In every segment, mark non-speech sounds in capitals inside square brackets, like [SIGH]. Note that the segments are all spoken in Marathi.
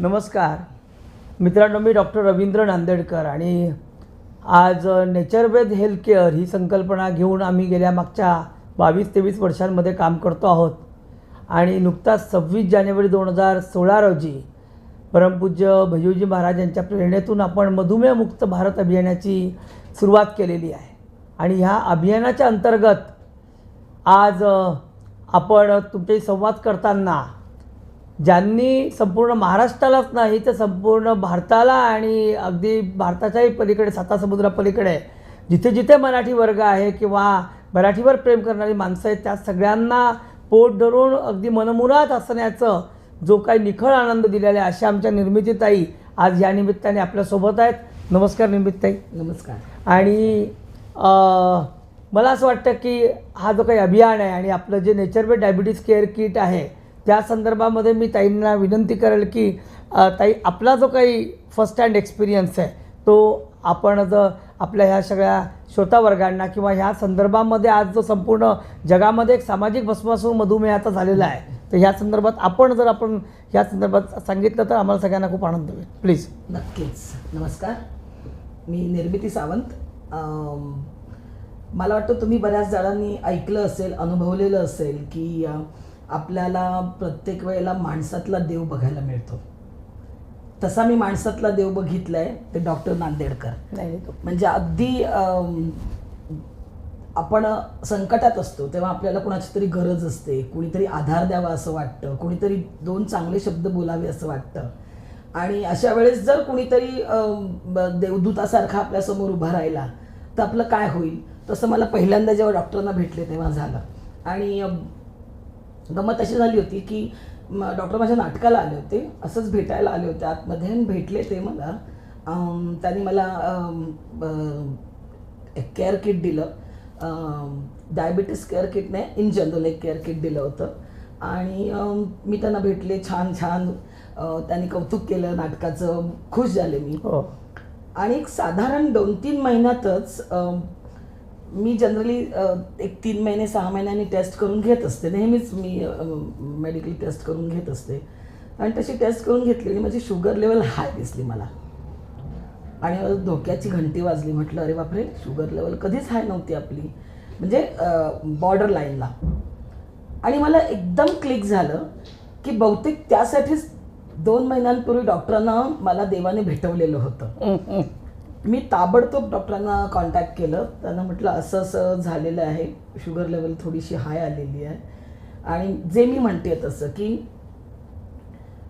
नमस्कार. मित्रांनो मी डॉक्टर रवींद्र नांदेडकर आणि आज नेचरवेद हेल्थ केअर ही संकल्पना घेऊन आम्ही गेल्या मागच्या बावीस तेवीस वर्षांमध्ये काम करतो आहोत. आणि नुकताच सव्वीस जानेवारी दोन हजार सोळा रोजी परमपूज्य भैयूजी महाराज यांच्या प्रेरणेतून आपण मधुमेहमुक्त भारत अभियानाची सुरुवात केलेली आहे. आणि ह्या अभियानाच्या अंतर्गत आज आपण तुमच्याशी संवाद करताना ज्यांनी संपूर्ण महाराष्ट्रालाच नाही तर संपूर्ण भारताला आणि अगदी भारताच्याही पलीकडे सातासमुद्रापलीकडे जिथे जिथे मराठी वर्ग आहे किंवा मराठीवर प्रेम करणारी माणसं आहेत त्या सगळ्यांना पोट धरून अगदी मनमुराद हसण्याचं जो काही निखळ आनंद दिलेला आहे अशा आमच्या निर्मितीताई आज या निमित्ताने आपल्यासोबत आहेत. नमस्कार निर्मितीताई. नमस्कार. आणि मला असं वाटतं की हा जो काही अभियान आहे आणि आपलं जे नेचरवेड डायबिटीज केअर किट आहे त्या संदर्भामध्ये मी ताईंना विनंती करेल की ताई आपला जो काही फर्स्ट हँड एक्सपिरियन्स आहे तो आपण जर आपल्या ह्या सगळ्या श्रोतावर्गांना किंवा ह्या संदर्भामध्ये आज जो संपूर्ण जगामध्ये एक सामाजिक भस्मासूर मधुमेहाचा झालेला आहे तर ह्या संदर्भात आपण जर आपण ह्या संदर्भात सांगितलं तर आम्हाला सगळ्यांना खूप आनंद होईल. प्लीज नक्कीच. नमस्कार. मी निर्मिती सावंत. मला वाटतं तुम्ही बऱ्याच जणांनी ऐकलं असेल अनुभवलेलं असेल की आपल्याला प्रत्येक वेळेला माणसातला देव बघायला मिळतो. तसा मी माणसातला देव बघितलाय ते डॉक्टर नांदेडकर. म्हणजे अगदी आपण संकटात असतो तेव्हा आपल्याला कुणाची तरी गरज असते कुणीतरी आधार द्यावा असं वाटतं कुणीतरी दोन चांगले शब्द बोलावे असं वाटतं. आणि अशा वेळेस जर कुणीतरी देवदूतासारखा आपल्यासमोर उभा राहिला तर आपलं काय होईल? तसं मला पहिल्यांदा जेव्हा डॉक्टरांना भेटले तेव्हा झालं. आणि गंमत अशी झाली होती की डॉक्टर माझ्या नाटकाला आले होते असंच भेटायला आले होते आतमध्ये आणि भेटले ते मला. त्यांनी मला एक केअर किट दिलं. डायबिटीस केअर किट नाही इन जनरल एक केअर किट दिलं होतं. आणि मी त्यांना भेटले छान छान. त्यांनी कौतुक केलं नाटकाचं. खुश झाले मी. हो. आणि एक साधारण दोन तीन महिन्यातच मी जनरली एक तीन महिने सहा महिन्यांनी टेस्ट करून घेत असते. नेहमीच मी मेडिकल टेस्ट करून घेत असते. आणि तशी टेस्ट करून घेतली आणि माझी शुगर लेवल हाय दिसली मला. आणि धोक्याची घंटी वाजली. म्हटलं अरे बापरे शुगर लेवल कधीच हाय नव्हती आपली. म्हणजे बॉर्डर लाईनला आणि मला एकदम क्लिक झालं की बहुतेक त्यासाठीच दोन महिन्यांपूर्वी डॉक्टरांना मला देवाने भेटवलेलं होतं. मी ताबडतोब डॉक्टरांना कॉन्टॅक्ट केलं. त्यांना म्हटलं असं असं झालेलं आहे. शुगर लेवल थोडीशी हाय आलेली आहे. आणि जे मी म्हणते तसं की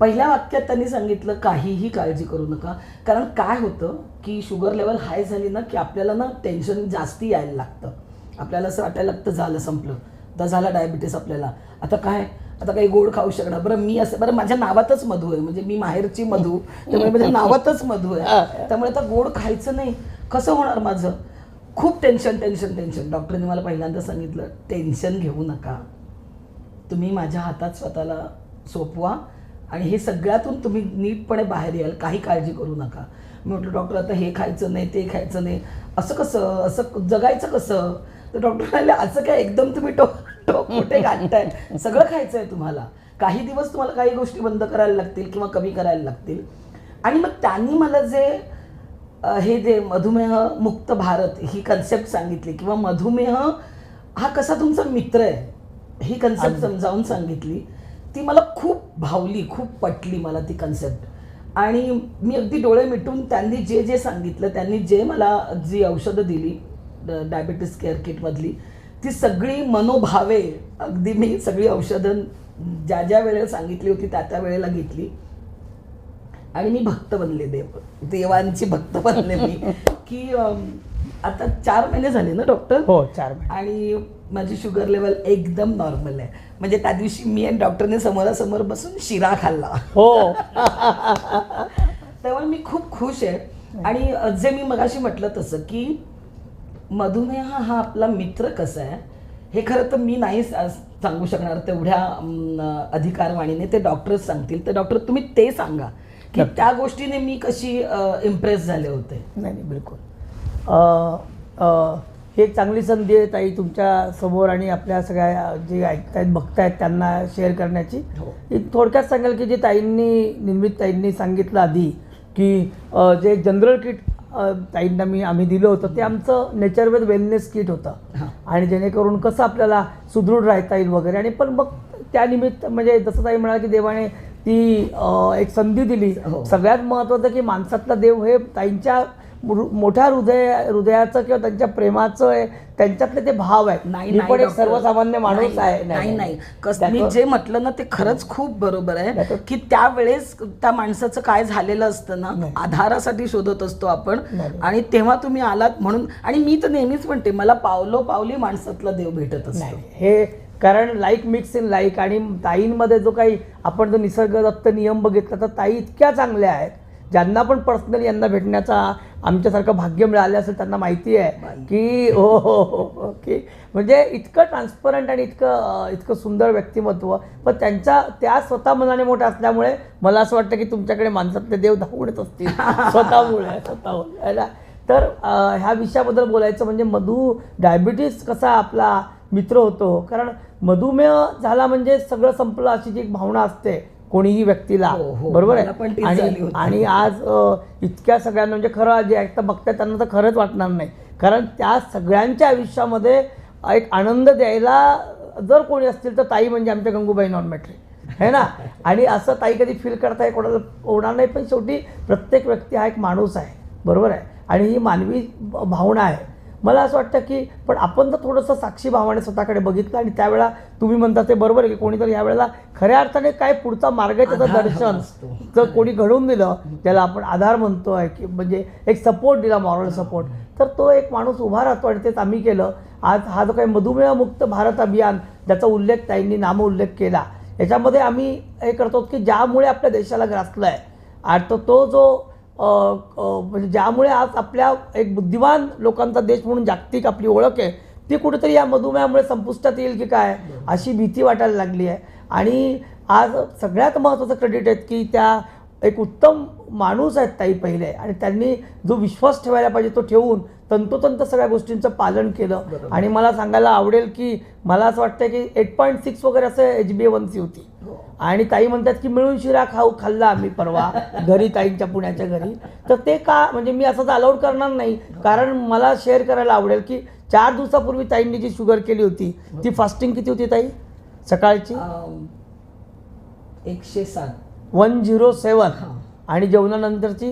पहिल्या वाक्यात त्यांनी सांगितलं काहीही काळजी करू नका. कारण काय होतं की शुगर लेवल हाय झाली ना की आपल्याला ना टेन्शन जास्ती यायला लागतं. आपल्याला असं वाटायला लागतं झालं संपलं. तर झाला डायबिटीस आपल्याला. आता काय? आता काही गोड खाऊ शकणार. बरं मी असं बरं माझ्या नावातच मधू आहे. म्हणजे मी माहेरची मधू. त्यामुळे माझ्या नावातच मधू आहे. त्यामुळे आता गोड खायचं नाही. कसं होणार माझं? खूप टेन्शन टेन्शन टेन्शन डॉक्टरने मला पहिल्यांदा सांगितलं टेन्शन घेऊ नका. तुम्ही माझ्या हातात स्वतःला सोपवा आणि हे सगळ्यातून तुम्ही नीटपणे बाहेर याल. काही काळजी करू नका. मी म्हटलं डॉक्टर आता हे खायचं नाही ते खायचं नाही. असं कसं? असं जगायचं कसं? तर डॉक्टर म्हणाले असं काय? एकदम तुम्ही टोक टोक [LAUGHS] कुठे गाठताय सगळं खायचं आहे तुम्हाला. काही दिवस तुम्हाला काही गोष्टी बंद करायला लागतील किंवा कमी करायला लागतील. आणि मग त्यांनी मला जे हे जे मधुमेह मुक्त भारत ही कन्सेप्ट सांगितली किंवा मधुमेह हा कसा तुमचा मित्र आहे ही कन्सेप्ट समजावून सांगितली ती मला खूप भावली खूप पटली मला ती कन्सेप्ट आणि मी अगदी डोळे मिटून त्यांनी जे जे सांगितलं त्यांनी जे मला जी औषधं दिली डायबिटीस केअर किटमधली ती सगळी मनोभावे अगदी मी सगळी औषधं ज्या ज्या वेळेला सांगितली होती त्या त्या वेळेला घेतली. आणि मी भक्त बनले देव देवांची भक्त बनले मी. [LAUGHS] की आता चार महिने झाले ना डॉक्टर हो चार महिने. आणि माझी शुगर लेवल एकदम नॉर्मल आहे. म्हणजे त्या दिवशी मी आणि डॉक्टरने समोरासमोर बसून शिरा खाल्ला. हो. [LAUGHS] त्यामुळे मी खूप खुश आहे. आणि जे मी मगाशी म्हटलं तसं की मधुमेह हा आपला मित्र कसा आहे? हे खरं तर मी नाही सांगू शकणार. तेवढ्या अधिकारवाणीने ते डॉक्टरच सांगतील. तर डॉक्टर तुम्ही ते सांगा की त्या गोष्टीने मी कशी इम्प्रेस झाले होते? नाही नाही बिलकुल. ही एक चांगली संधी आहे ताई तुमच्यासमोर आणि आपल्या सगळ्या जे ऐकतायत बघतायत त्यांना शेअर करण्याची. हो. एक थोडक्यात सांगाल की जे ताईंनी निर्मित ताईंनी सांगितलं आधी की जे जनरल किट ताईंना मी आम्ही दिलं होतं ते आमचं नेचर विथ वेलनेस किट होतं. आणि जेणेकरून कसं आपल्याला सुदृढ राहता येईल वगैरे आणि पण मग त्यानिमित्त म्हणजे जसं ताई म्हणाल की देवाने ती एक संधी दिली हो. सगळ्यात महत्त्वाचं की माणसातला देव हे ताईंच्या मोठ्या हृदय हृदयाचं किंवा त्यांच्या प्रेमाचं आहे त्यांच्यातले ते भाव आहेत. नाही मी पण एक. सर्वसामान्य माणूस आहे. नाही नाही कस मी जे म्हटलं ना ते खरंच खूप बरोबर आहे की त्यावेळेस त्या माणसाचं काय झालेलं असतं ना. आधारासाठी शोधत असतो आपण. आणि तेव्हा तुम्ही आलात म्हणून आणि मी तर नेहमीच म्हणते मला पावलो पावली माणसातला देव भेटत असतो. हे कारण लाईक मिक्स इन लाईक आणि ताईंमध्ये जो काही आपण जो निसर्गदत्त नियम बघितला तर ताई इतक्या चांगल्या आहेत. ज्यांना पण पर्सनली यांना भेटण्याचा आमच्यासारखं भाग्य मिळालं असेल त्यांना माहिती आहे. की हो हो हो हो, की म्हणजे इतकं ट्रान्सपरंट आणि इतकं इतकं सुंदर व्यक्तिमत्व पण त्यांच्या त्या स्वतः मनाने मोठ्या असल्यामुळे मला असं वाटतं की तुमच्याकडे माणसातले देव धावून येत असतील [LAUGHS] स्वतःमुळे स्वतःमुळे है ना? तर ह्या विषयाबद्दल बोलायचं म्हणजे मधु डायबिटीस कसा आपला मित्र होतो कारण मधुमेह झाला म्हणजे सगळं संपलं अशी जी एक भावना असते कोणीही व्यक्तीला. हो, हो. बरोबर आहे? आणि. आणि आज इतक्या सगळ्यांना म्हणजे खरं जे ऐकता बघताय त्यांना तर खरंच वाटणार नाही. कारण त्या सगळ्यांच्या आयुष्यामध्ये एक आनंद द्यायला जर कोणी असतील तर ताई म्हणजे आमच्या गंगूबाई नॉन मॅट्री है ना? आणि असं ताई कधी फील करताय कोणाला होणार नाही पण शेवटी प्रत्येक व्यक्ती हा एक माणूस आहे. बरोबर आहे? आणि ही मानवी भावना आहे. मला असं वाटतं की पण आपण जर थोडंसं साक्षी भावाने स्वतःकडे बघितलं आणि त्यावेळेला तुम्ही म्हणता ते बरोबर आहे की कोणीतरी यावेळेला खऱ्या अर्थाने काय पुढचा मार्ग आहे त्याचं दर्शन. जर कोणी घडवून दिलं त्याला आपण आधार म्हणतोय की म्हणजे एक सपोर्ट दिला मॉरल सपोर्ट तर तो एक माणूस उभा राहतो आणि तेच आम्ही केलं. आज हा जो काही मधुमेहमुक्त भारत अभियान ज्याचा उल्लेख ताईंनी नाम उल्लेख केला याच्यामध्ये आम्ही हे करतो की ज्यामुळे आपल्या देशाला ग्रासलं आहे आणि तो तो जो म्हणजे ज्यामुळे आज आपल्या एक बुद्धिमान लोकांचा देश म्हणून जागतिक आपली ओळख आहे ती कुठेतरी या मधुमेहामुळे संपुष्टात येईल की काय अशी भीती वाटायला लागली आहे. आणि आज सगळ्यात महत्त्वाचं क्रेडिट आहेत की त्या एक उत्तम माणूस आहेत ताई पहिले. आणि त्यांनी जो विश्वास ठेवायला पाहिजे तो ठेवून तंतोतंत सगळ्या गोष्टींचं पालन केलं. आणि मला सांगायला आवडेल की मला असं वाटतं की एट पॉईंट सिक्स वगैरे असं एच बी वन सी होती. हो. आणि ताई म्हणतात की मिळून शिरा खाऊ खाल्ला आम्ही परवा घरी ताईंच्या पुण्याच्या घरी. तर ते का म्हणजे मी असं अलाउड करणार नाही. कारण मला शेअर करायला आवडेल की चार दिवसापूर्वी ताईंनी जी शुगर केली होती ती फास्टिंग किती होती ताई? सकाळची? एकशे सात. One zero seven. आणि जेवणानंतरची?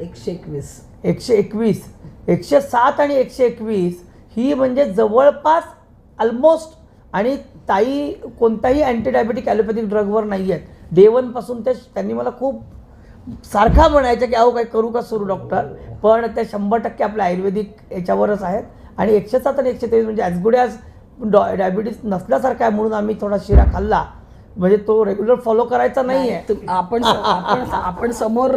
एकशे एकवीस. एकशे एकवीस. एकशे सात आणि एकशे एकवीस ही म्हणजे जवळपास ऑलमोस्ट आणि ताई कोणताही अँटीडायबेटिक ॲलोपॅथिक ड्रगवर नाही आहेत. डेवनपासून ते त्यांनी मला खूप सारखा म्हणायचं की अहो काय करू का सुरू डॉक्टर पण ते शंभर टक्के आपल्या आयुर्वेदिक याच्यावरच आहेत. आणि एकशे सात आणि एकशे तेवीस म्हणजे ॲज गुड ॲज डॉ डायबिटीस नसल्यासारखा आहे म्हणून आम्ही थोडा शिरा खाल्ला. म्हणजे तो रेग्युलर फॉलो करायचा नाही आहे तुम- आपण आपण आपण समोर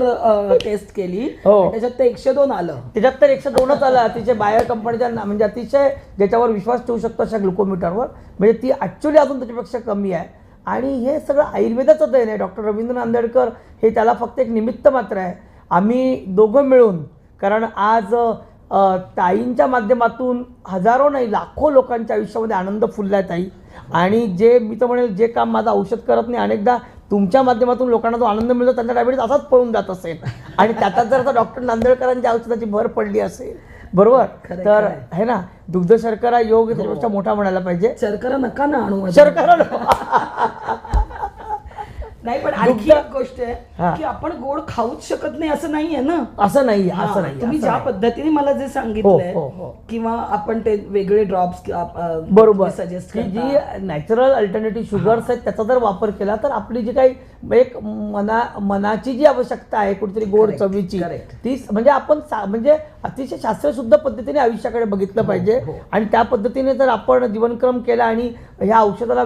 टेस्ट केली. हो. त्याच्यात ते एकशे दोन आलं. त्याच्यात तर एकशे दोनच आलं. अतिशय बायर कंपनीच्या म्हणजे अतिशय ज्याच्यावर विश्वास ठेवू शकतो अशा ग्लुकोमीटरवर. म्हणजे ती ॲक्च्युली अजून त्याच्यापेक्षा कमी आहे. आणि हे सगळं आयुर्वेदाचं देण आहे डॉक्टर रवींद्र नांदेडकर हे त्याला फक्त एक निमित्त मात्र आहे. आम्ही दोघं मिळून कारण आज ताईंच्या माध्यमातून हजारो नाही लाखो लोकांच्या आयुष्यामध्ये आनंद फुलला ताई. आणि जे मी तर म्हणेल जे काम माझं औषध करत नाही अनेकदा तुमच्या माध्यमातून लोकांना जो आनंद मिळतो त्यांचा डायबिटीस असाच पळून जात असेल. [LAUGHS] आणि त्याच्यात जर आता डॉक्टर नांदेडकरांच्या औषधाची भर पडली असेल बरोबर? तर. आहे. ना दुग्ध शर्करा योग त्याच्यापेक्षा मोठा म्हणायला पाहिजे. शर्करा नका ना आणू. शर्करा [LAUGHS] नाही पण आणखी एक गोष्ट आहे हा. की आपण गोड खाऊच शकत नाही असं नाहीये ना असं नाही हा, असं नाही तुम्ही ज्या. पद्धतीने मला जे सांगितलंय हो, हो, हो. किंवा आपण ते वेगळे ड्रॉप्स बरोबर सजेस्ट की जी नॅचरल अल्टरनेटिव्ह शुगर्स आहेत त्याचा जर वापर केला तर आपली जी काही एक मना मनाची जी आवश्यकता आहे कुठेतरी गोड चवीची. ती म्हणजे आपण म्हणजे अतिशय शास्त्रशुद्ध पद्धतीने आयुष्याकडे बघितलं पाहिजे हो. आणि त्या पद्धतीने जर आपण जीवनक्रम केला आणि ह्या औषधाला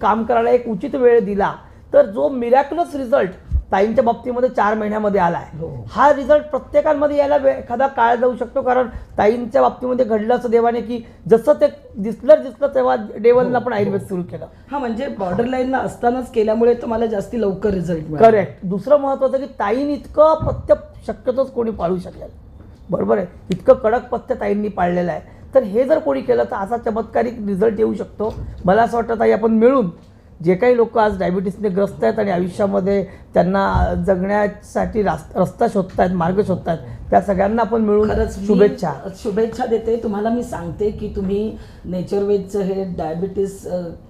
काम करायला एक उचित वेळ दिला तर जो मिरॅक्युलस रिझल्ट ताईंच्या बाबतीमध्ये चार महिन्यामध्ये आलाय हो. हा रिझल्ट प्रत्येकांमध्ये यायला एखादा काळ जाऊ शकतो. कारण ताईंच्या बाबतीमध्ये घडलं असं देवाने की जसं ते दिसलं दिसलं तेव्हा डेवलला पण आयुर्वेद सुरू केलं. हा म्हणजे बॉर्डर लाईनला असतानाच केल्यामुळे तुम्हाला जास्ती लवकर रिझल्ट करेक्ट दुसरं महत्वाचं की ताईन इतकं पथ्य शक्यतोच कोणी पाळू शकेल. बरोबर आहे? इतकं कडक पथ्य ताईंनी पाळलेलं आहे. तर हे जर कोणी केलं तर असा चमत्कारिक रिझल्ट येऊ शकतो. मला असं वाटतं ताई आपण मिळून जे काही लोक आज डायबिटीसने ग्रस्त आहेत आणि आयुष्यामध्ये त्यांना जगण्यासाठी रास रस्ता शोधत आहेत मार्ग शोधत आहेत त्या सगळ्यांना आपण मिळून शुभेच्छा. शुभेच्छा देते. तुम्हाला मी सांगते की तुम्ही नेचरवेजचं हे डायबिटीस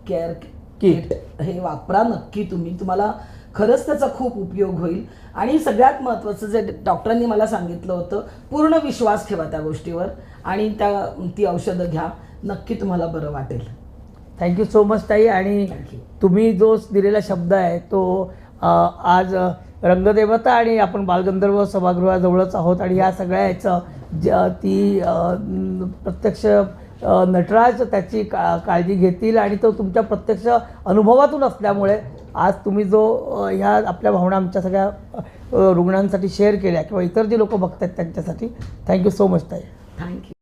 केअर. किट हे वापरा नक्की तुम्ही. तुम्हाला खरंच त्याचा खूप उपयोग होईल. आणि सगळ्यात महत्त्वाचं जे डॉक्टरांनी मला सांगितलं होतं पूर्ण विश्वास ठेवा त्या गोष्टीवर आणि त्या ती औषधं घ्या. नक्की तुम्हाला बरं वाटेल. थँक्यू सो मच ताई. आणि. तुम्ही जो दिलेला शब्द आहे तो आज रंगदेवता आणि आपण बालगंधर्व सभागृहाजवळच आहोत. आणि या सगळ्या ज ती प्रत्यक्ष नटराज त्याची का काळजी घेतील. आणि तो तुमच्या प्रत्यक्ष अनुभवातून असल्यामुळे आज तुम्ही जो ह्या आपल्या भावना आमच्या सगळ्या रुग्णांसाठी शेअर केल्या किंवा इतर जे लोक बघतात त्यांच्यासाठी. थँक्यू सो मच ताई. Thank you